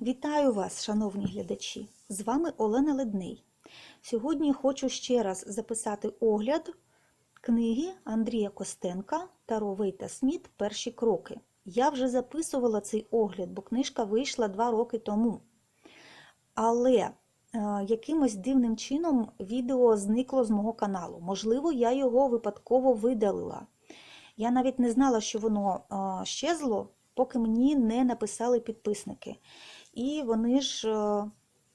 Вітаю вас, шановні глядачі! З вами Олена Ледний. Сьогодні хочу ще раз записати огляд книги Андрія Костенка Таро Вейта Сміт Перші кроки. Я вже записувала цей огляд, бо книжка вийшла два роки тому. Але е, якимось дивним чином відео зникло з мого каналу. Можливо, я його випадково видалила. Я навіть не знала, що воно е, щезло, поки мені не написали підписники. І вони ж е,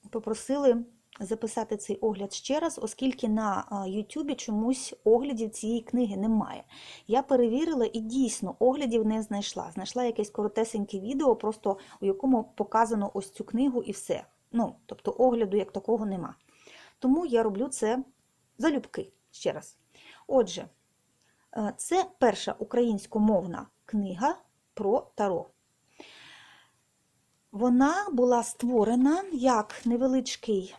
попросили записати цей огляд ще раз, оскільки на Ютубі чомусь оглядів цієї книги немає. Я перевірила і дійсно оглядів не знайшла. Знайшла якесь коротесеньке відео, просто у якому показано ось цю книгу і все. Ну, тобто огляду як такого нема. Тому я роблю це залюбки ще раз. Отже, е, це перша українськомовна книга про таро. Вона була створена як невеличкий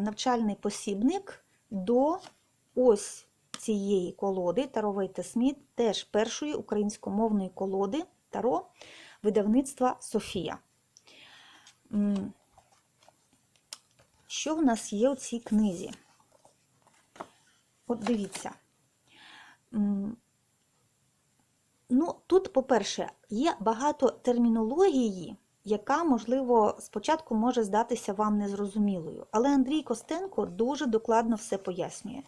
навчальний посібник до ось цієї колоди Таро Вейта Сміт, теж першої українськомовної колоди Таро видавництва Софія. Що в нас є у цій книзі? От дивіться. Ну, Тут, по-перше, є багато термінології, яка, можливо, спочатку може здатися вам незрозумілою. Але Андрій Костенко дуже докладно все пояснює.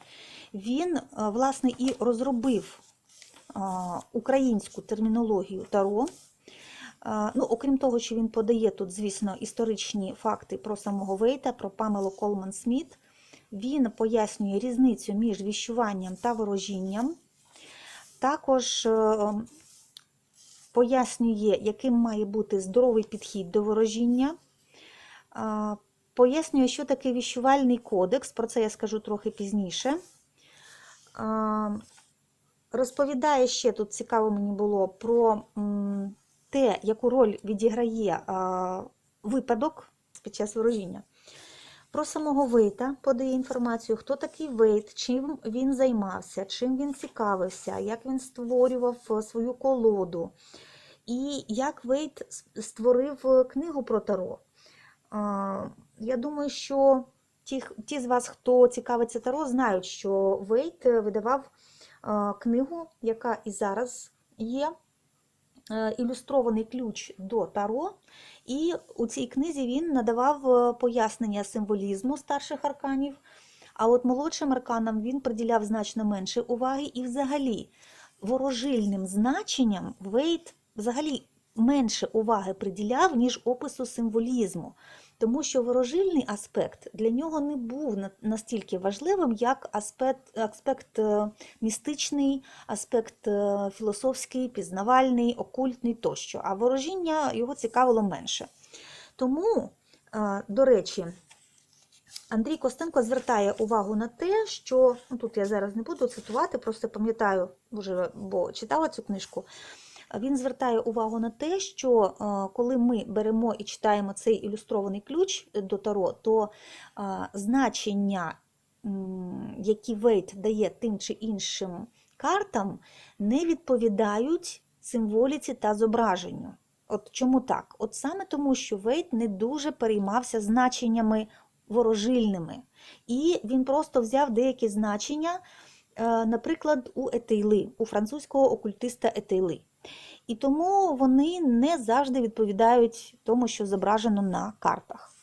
Він, власне, і розробив українську термінологію Таро. Ну, Окрім того, що він подає тут, звісно, історичні факти про самого Вейта, про Памелу Колман Сміт, він пояснює різницю між віщуванням та ворожінням. Також пояснює, яким має бути здоровий підхід до ворожіння. Пояснює, що таке віщувальний кодекс, про це я скажу трохи пізніше. Розповідає ще тут цікаво мені було про те, яку роль відіграє випадок під час ворожіння. Про самого Вейта подає інформацію, хто такий Вейт, чим він займався, чим він цікавився, як він створював свою колоду. І як Вейт створив книгу про Таро. Я думаю, що ті, ті з вас, хто цікавиться Таро, знають, що Вейт видавав книгу, яка і зараз є. Ілюстрований ключ до Таро, і у цій книзі він надавав пояснення символізму старших арканів, а от молодшим арканам він приділяв значно менше уваги, і взагалі ворожильним значенням Вейт взагалі менше уваги приділяв, ніж опису символізму. Тому що ворожильний аспект для нього не був настільки важливим, як аспект аспект е, містичний, аспект е, філософський, пізнавальний, окультний тощо. А ворожіння його цікавило менше. Тому, е, до речі, Андрій Костенко звертає увагу на те, що ну тут я зараз не буду цитувати, просто пам'ятаю, бо читала цю книжку. Він звертає увагу на те, що коли ми беремо і читаємо цей ілюстрований ключ до Таро, то значення, які Вейт дає тим чи іншим картам, не відповідають символіці та зображенню. От чому так? От саме тому, що Вейт не дуже переймався значеннями ворожильними. І він просто взяв деякі значення, наприклад, у Етейли, у французького окультиста Етейли. І тому вони не завжди відповідають тому, що зображено на картах.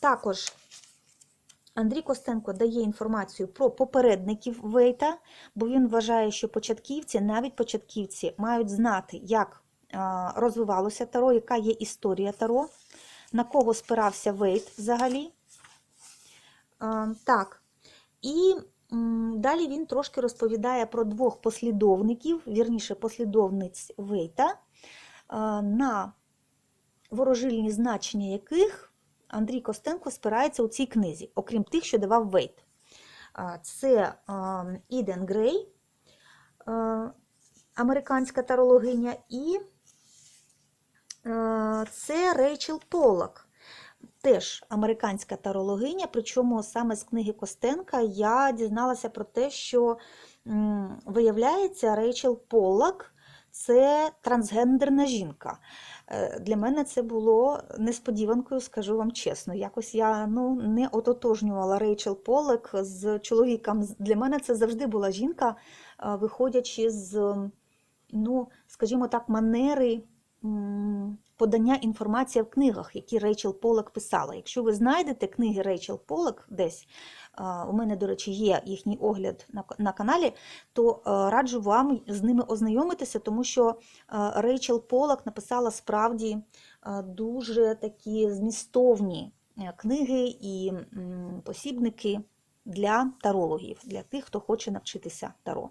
Також Андрій Костенко дає інформацію про попередників Вейта, бо він вважає, що початківці, навіть початківці, мають знати, як розвивалося таро, яка є історія таро, на кого спирався Вейт взагалі. Так, і Далі він трошки розповідає про двох послідовників, вірніше, послідовниць Вейта, на ворожильні значення яких Андрій Костенко спирається у цій книзі, окрім тих, що давав Вейт. Це Іден Грей, американська тарологиня, і це Рейчел Полак теж американська тарологиня, причому саме з книги Костенка я дізналася про те, що, виявляється, Рейчел Поллак це трансгендерна жінка. Е, Для мене це було несподіванкою, скажу вам чесно. Якось я ну, не ототожнювала Рейчел Полек з чоловіком. Для мене це завжди була жінка, е, виходячи з, ну, скажімо так, манери подання інформації в книгах, які Рейчел Полек писала. Якщо ви знайдете книги Рейчел Полек десь, у мене, до речі, є їхній огляд на, на каналі, то е, раджу вам з ними ознайомитися, тому що е, Рейчел Полак написала справді е, дуже такі змістовні книги і посібники для тарологів, для тих, хто хоче навчитися таро.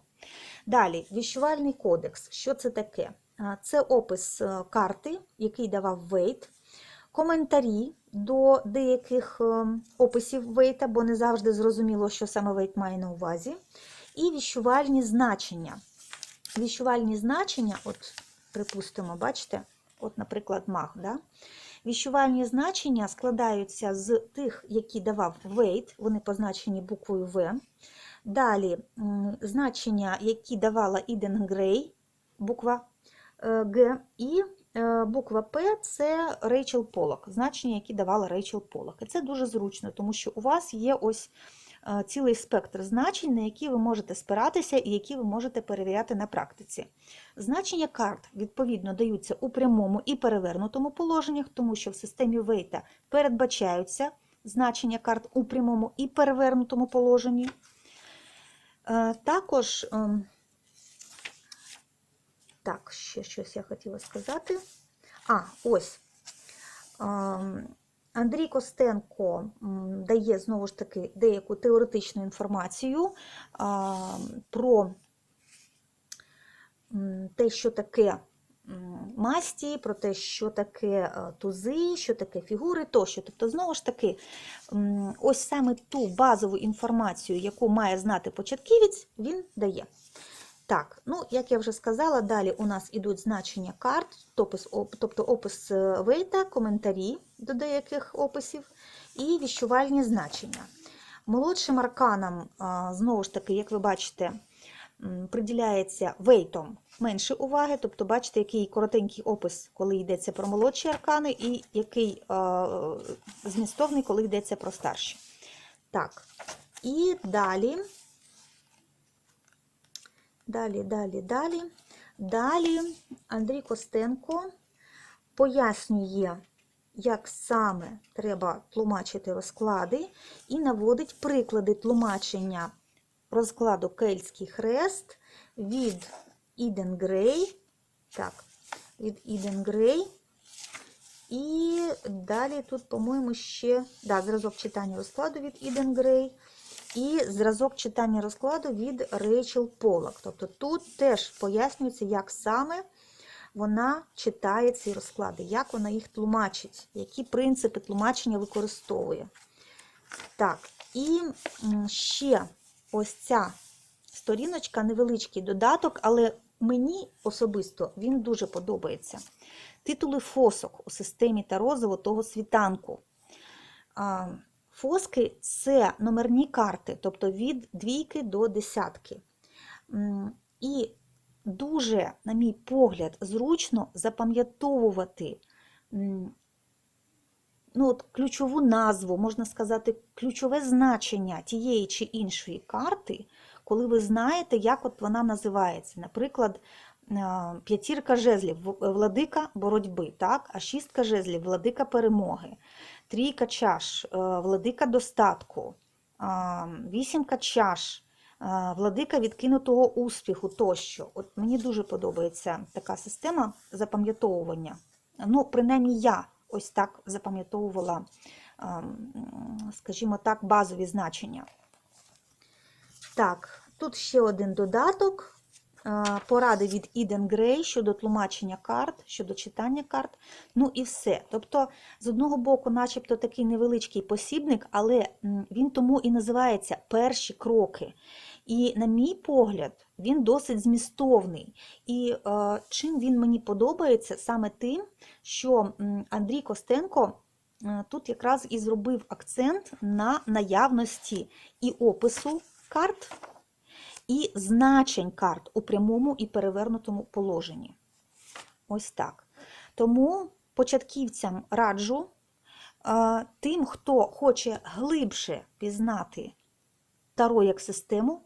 Далі, віщувальний кодекс. Що це таке? Це опис е, карти, який давав Вейт, коментарі до деяких е, описів Вейта, бо не завжди зрозуміло, що саме Вейт має на увазі. І віщувальні значення. Віщувальні значення, от, припустимо, бачите, от, наприклад, маг. Да? Віщувальні значення складаються з тих, які давав Вейт, вони позначені буквою В. Далі значення, які давала Іден Грей, буква Г, і е, буква П це Рейчел Полок, значення, які давала Рейчел Полок. І це дуже зручно, тому що у вас є ось е, цілий спектр значень, на які ви можете спиратися і які ви можете перевіряти на практиці. Значення карт, відповідно, даються у прямому і перевернутому положеннях, тому що в системі Вейта передбачаються значення карт у прямому і перевернутому положенні. Е, Також, ем, так, ще щось я хотіла сказати. А, ось. Ем, Андрій Костенко дає знову ж таки деяку теоретичну інформацію а, про те, що таке масті, про те, що таке е, тузи, що таке фігури тощо. Тобто, знову ж таки, ось саме ту базову інформацію, яку має знати початківець, він дає. Так, ну, як я вже сказала, далі у нас ідуть значення карт, тобто опис е, Вейта, коментарі до деяких описів і віщувальні значення. Молодшим арканам, знову ж таки, як ви бачите, приділяється вейтом менше уваги, тобто бачите, який коротенький опис, коли йдеться про молодші аркани, і який змістовний, коли йдеться про старші. Так, і далі. Далі, далі, далі. Далі Андрій Костенко пояснює, як саме треба тлумачити розклади, і наводить приклади тлумачення розкладу Кельтський хрест від Іден Грей. Так, від Іден Грей. І далі тут, по-моєму, ще да, зразок читання розкладу від Іден Грей і зразок читання розкладу від Рейчел Полак. Тобто тут теж пояснюється, як саме вона читає ці розклади, як вона їх тлумачить, які принципи тлумачення використовує. Так, і ще ось ця сторіночка, невеличкий додаток, але мені особисто він дуже подобається. Титули фосок у системі Таро Золотого світанку. Фоски це номерні карти, тобто від двійки до десятки. І дуже, на мій погляд, зручно запам'ятовувати ну, от, ключову назву, можна сказати, ключове значення тієї чи іншої карти, коли ви знаєте, як от вона називається. Наприклад, п'ятірка жезлів владика боротьби, так? а шістка жезлів владика перемоги, трійка чаш, е, владика достатку, вісімка чаш, е, владика відкинутого успіху тощо. От мені дуже подобається така система запам'ятовування. Ну, принаймні я ось так запам'ятовувала, скажімо так, базові значення. Так, тут ще один додаток. Поради від Іден Грей щодо тлумачення карт, щодо читання карт. Ну і все. Тобто, з одного боку, начебто такий невеличкий посібник, але він тому і називається перші кроки. І, на мій погляд, він досить змістовний. І е, чим він мені подобається, саме тим, що Андрій Костенко е, тут якраз і зробив акцент на наявності і опису карт, і значень карт у прямому і перевернутому положенні. Ось так. Тому початківцям раджу е, тим, хто хоче глибше пізнати Таро як систему,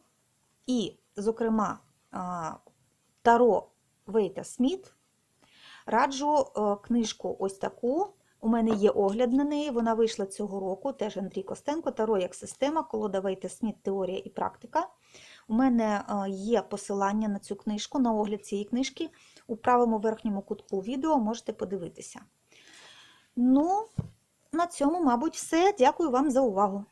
і, зокрема, е, Таро Вейта Сміт, раджу е, книжку ось таку. У мене є огляд на неї, вона вийшла цього року, теж Андрій Костенко, Таро як система, колода Вейта Сміт, теорія і практика. У мене е, є посилання на цю книжку, на огляд цієї книжки. У правому верхньому кутку відео можете подивитися. Ну, на цьому, мабуть, все. Дякую вам за увагу.